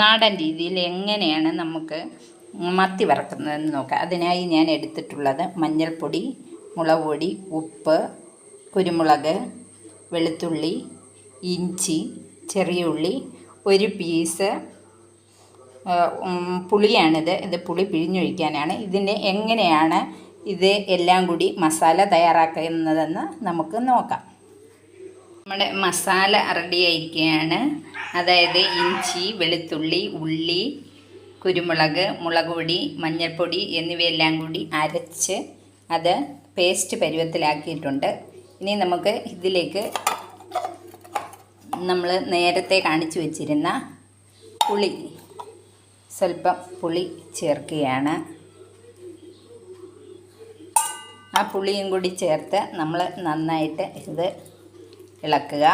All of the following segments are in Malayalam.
നാടൻ രീതിയിൽ എങ്ങനെയാണ് നമുക്ക് മത്തി വറക്കുന്നതെന്ന് നോക്കാം. അതിനായി ഞാൻ എടുത്തിട്ടുള്ളത് മഞ്ഞൾപ്പൊടി മുളക് പൊടി ഉപ്പ് കുരുമുളക് വെളുത്തുള്ളി ഇഞ്ചി ചെറിയ ഉള്ളി ഒരു പീസ് പുളിയാണിത്. ഇത് പുളി പിഴിഞ്ഞൊഴിക്കാനാണ്. ഇതിന്റെ എങ്ങനെയാണ് ഇത് എല്ലാം കൂടി മസാല തയ്യാറാക്കുന്നതെന്ന് നമുക്ക് നോക്കാം. നമ്മുടെ മസാല റെഡി ആയിരിക്കുകയാണ് അതായത് ഇഞ്ചി വെളുത്തുള്ളി ഉള്ളി കുരുമുളക് മുളക് പൊടി മഞ്ഞൾപ്പൊടി എന്നിവയെല്ലാം കൂടി അരച്ച് അത് പേസ്റ്റ് പരുവത്തിലാക്കിയിട്ടുണ്ട്. ഇനി നമുക്ക് ഇതിലേക്ക് നമ്മൾ നേരത്തെ കാണിച്ചു വച്ചിരുന്ന പുളി സ്വല്പം പുളി ചേർക്കുകയാണ്. ആ പുളിയും കൂടി ചേർത്ത് നമ്മൾ നന്നായിട്ട് ഇത് ഇളക്കുക.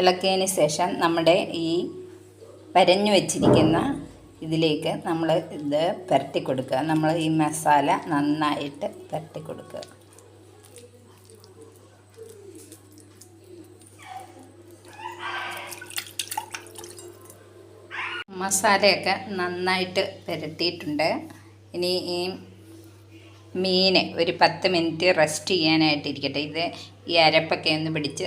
ഇളക്കിയതിന് ശേഷം നമ്മുടെ ഈ പരഞ്ഞു വച്ചിരിക്കുന്ന ഇതിലേക്ക് നമ്മൾ ഇത് പുരട്ടി കൊടുക്കുക. നമ്മൾ ഈ മസാല നന്നായിട്ട് പുരട്ടി കൊടുക്കുക. മസാലയൊക്കെ നന്നായിട്ട് പുരട്ടിയിട്ടുണ്ട്. ഇനി ഈ മീൻ ഒരു പത്ത് മിനിറ്റ് റെസ്റ്റ് ചെയ്യാനായിട്ട് ചെയ്യാനായിട്ടിരിക്കട്ടെ. ഇത് ഈ അരപ്പൊക്കെ ഒന്ന് പിടിച്ച്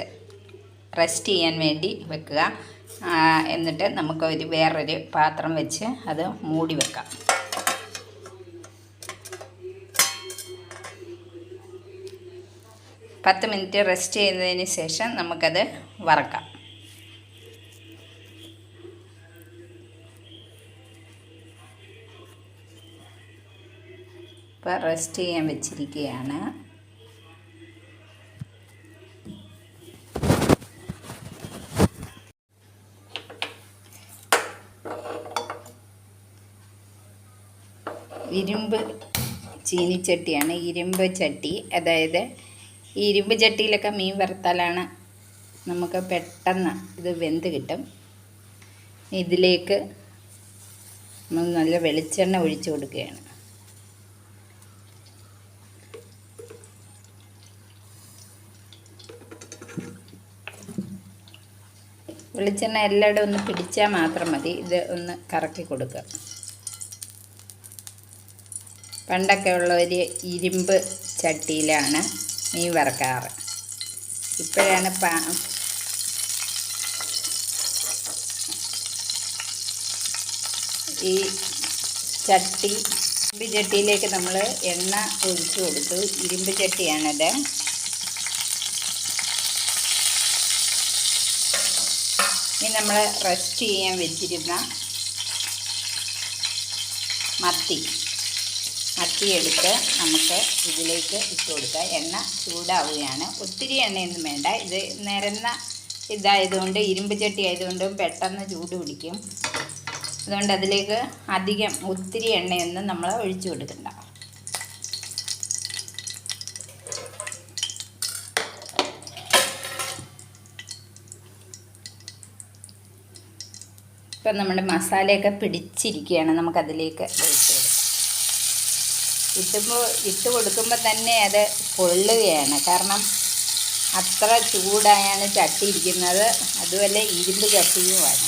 റെസ്റ്റ് ചെയ്യാൻ വേണ്ടി വെക്കുക. എന്നിട്ട് നമുക്ക് ഒരു വേറൊരു പാത്രം വെച്ച് അത് മൂടി വെക്കാം. പത്ത് മിനിറ്റ് റെസ്റ്റ് ചെയ്തതിന് ശേഷം നമുക്കത് വറക്കാം. ഇപ്പോൾ റെസ്റ്റ് ചെയ്യാൻ വെച്ചിരിക്കുകയാണ്. ഇരുമ്പ് ചീനിച്ചട്ടിയാണ് ഇരുമ്പ് ചട്ടി. അതായത് ഈ ഇരുമ്പ് ചട്ടിയിലൊക്കെ മീൻ വറുത്താലാണ് നമുക്ക് പെട്ടെന്ന് ഇത് വെന്ത് കിട്ടും. ഇതിലേക്ക് നമ്മൾ നല്ല വെളിച്ചെണ്ണ ഒഴിച്ചു കൊടുക്കുകയാണ്. വെളിച്ചെണ്ണ എല്ലായിടും ഒന്ന് പിടിച്ചാൽ മാത്രം മതി. ഇത് ഒന്ന് കറക്കി കൊടുക്കുക. പണ്ടൊക്കെ ഉള്ള ഒരു ഇരുമ്പ് ചട്ടിയിലാണ് മീൻ വറക്കാറ്. ഇപ്പോഴാണ് പാ ഈ ചട്ടി ഇരുമ്പ് ചട്ടിയിലേക്ക് നമ്മൾ എണ്ണ ഒഴിച്ചു കൊടുത്തു. ഇരുമ്പ് ചട്ടിയാണത്. ഇനി നമ്മൾ റെസ്റ്റ് ചെയ്യാൻ വെച്ചിരുന്ന മത്തി. മത്തി എടുത്ത് നമുക്ക് ഇതിലേക്ക് ഇട്ട് കൊടുക്കുക എണ്ണ ചൂടാവുകയാണ്. ഒത്തിരി എണ്ണയൊന്നും വേണ്ട. ഇത് നിരന്ന ഇതായതുകൊണ്ട് ഇരുമ്പ് ചട്ടി ആയതുകൊണ്ടും പെട്ടെന്ന് ചൂട് പിടിക്കും. അതുകൊണ്ട് അതിലേക്ക് അധികം ഒത്തിരി എണ്ണയൊന്നും നമ്മൾ ഒഴിച്ചു കൊടുക്കണ്ട. ഇപ്പം നമ്മുടെ മസാലയൊക്കെ പിടിച്ചിരിക്കുകയാണ് നമുക്കതിലേക്ക് ഇട്ടുമ്പോൾ ഇട്ട് കൊടുക്കുമ്പോൾ തന്നെ അത് പൊള്ളുകയാണ്. കാരണം അത്ര ചൂടായാണ് ചട്ടി ഇരിക്കുന്നത് അതുമല്ല ഇരുമ്പ് ചട്ടിയുമാണ്.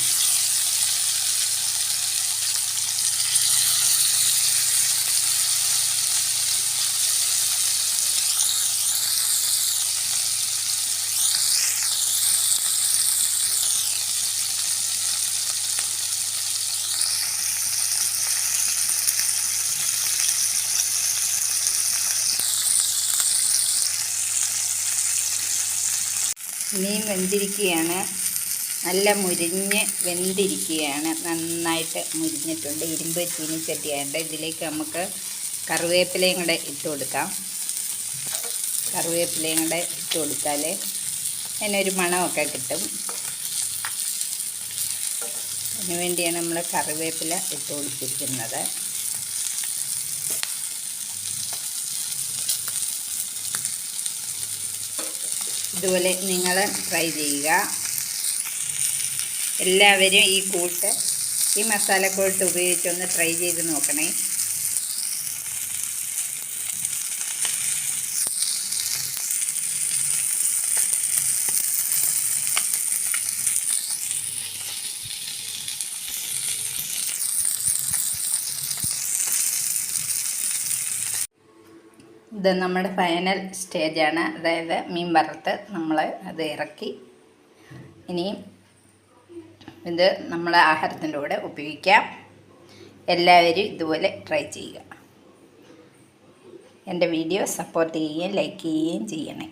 മീൻ വെന്തിരിക്കുകയാണ്. നല്ല മുരിഞ്ഞ് വെന്തിരിക്കുകയാണ്. നന്നായിട്ട് മുരിഞ്ഞിട്ടുണ്ട്. ഇരുമ്പ് ചീനിച്ചട്ടിയായിട്ട് ഇതിലേക്ക് നമുക്ക് കറിവേപ്പിലയും കൂടെ ഇട്ട് കൊടുക്കാം. കറിവേപ്പിലയും കൂടെ ഇട്ട് കൊടുത്താൽ അതിനൊരു മണമൊക്കെ കിട്ടും. അതിനുവേണ്ടിയാണ് നമ്മൾ കറിവേപ്പില ഇട്ട് കൊടുത്തിരിക്കുന്നത്. ഇതുപോലെ നിങ്ങൾ ട്രൈ ചെയ്യുക. എല്ലാവരും ഈ കൂട്ട് ഈ മസാലക്കൂട്ട് ഉപയോഗിച്ചൊന്ന് ട്രൈ ചെയ്ത് നോക്കണേ. ഇത് നമ്മുടെ ഫൈനൽ സ്റ്റേജാണ് അതായത് മീൻ വറുത്ത് നമ്മൾ അത് ഇറക്കി. ഇനിയും ഇത് നമ്മളെ ആഹാരത്തിന്റെ കൂടെ ഉപയോഗിക്കാം. എല്ലാവരും ഇതുപോലെ ട്രൈ ചെയ്യുക. എന്റെ വീഡിയോ സപ്പോർട്ട് ചെയ്യുകയും ലൈക്ക് ചെയ്യുകയും ചെയ്യണേ.